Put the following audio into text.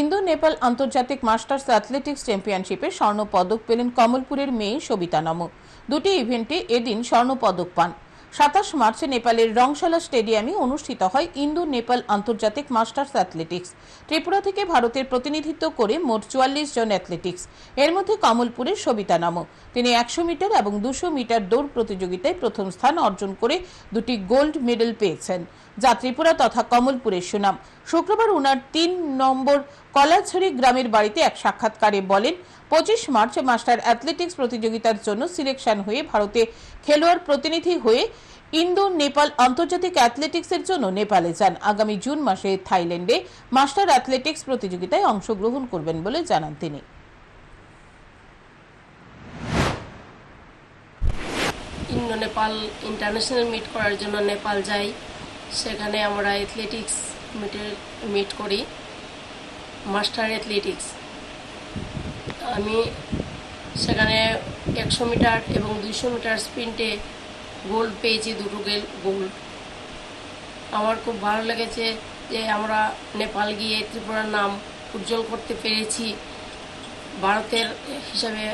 Indo Nepal আন্তর্জাতিক masters athletics চ্যাম্পিয়নশিপে স্বর্ণ পদক পেলেন কমলপুরের মেয়ে সবিতা নম। দুটি ইভেন্টে এদিন স্বর্ণ পদক পান। সাতাশ মার্চে নেপালের রংশালা স্টেডিয়ামে অনুষ্ঠিত হয় ইন্দো নেপাল আন্তর্জাতিক মাস্টার্স অ্যাথলেটিক্স। ত্রিপুরা থেকে ভারতের প্রতিনিধিত্ব করে মোট চুয়াল্লিশ জন অ্যাথলেটিক্স। এর মধ্যে কমলপুরের সবিতা নাম। তিনি একশো মিটার এবং দুশো মিটার দৌড় প্রতিযোগিতায় প্রথম স্থান অর্জন করে দুটি গোল্ড মেডেল পেয়েছেন। যা ত্রিপুরা তথা কমলপুরের সুনাম। শুক্রবার উনার তিন নম্বর কলাছড়ি গ্রামের বাড়িতে এক সাক্ষাৎকারে বলেন, পঁচিশ মার্চ মাস্টার অ্যাথলেটিক্স প্রতিযোগিতার জন্য সিলেকশন হয়ে ভারতে খেলোয়াড় প্রতিনিধি হয়ে ইন্দো নেপাল আন্তর্জাতিক অ্যাথলেটিক্সের জন্য নেপালে যান। আগামী জুন মাসে থাইল্যান্ডে মাস্টার অ্যাথলেটিক্স প্রতিযোগিতায় অংশগ্রহণ করবেন বলে জানান তিনি। ইন্দো নেপাল ইন্টারন্যাশনাল মিট করার জন্য নেপাল যাই সেখানে আমরা অ্যাথলেটিক্স মিটের মিট করি মাস্টার অ্যাথলেটিক্স আমি সেখানে একশো মিটার এবং দুইশো মিটার স্প্রিন্টে গোল্ড পেয়েছি, দুটো গেল গোল্ড আমার খুব ভালো লেগেছে যে আমরা নেপাল গিয়ে ত্রিপুরার নাম উজ্জ্বল করতে পেরেছি, ভারতের হিসাবে।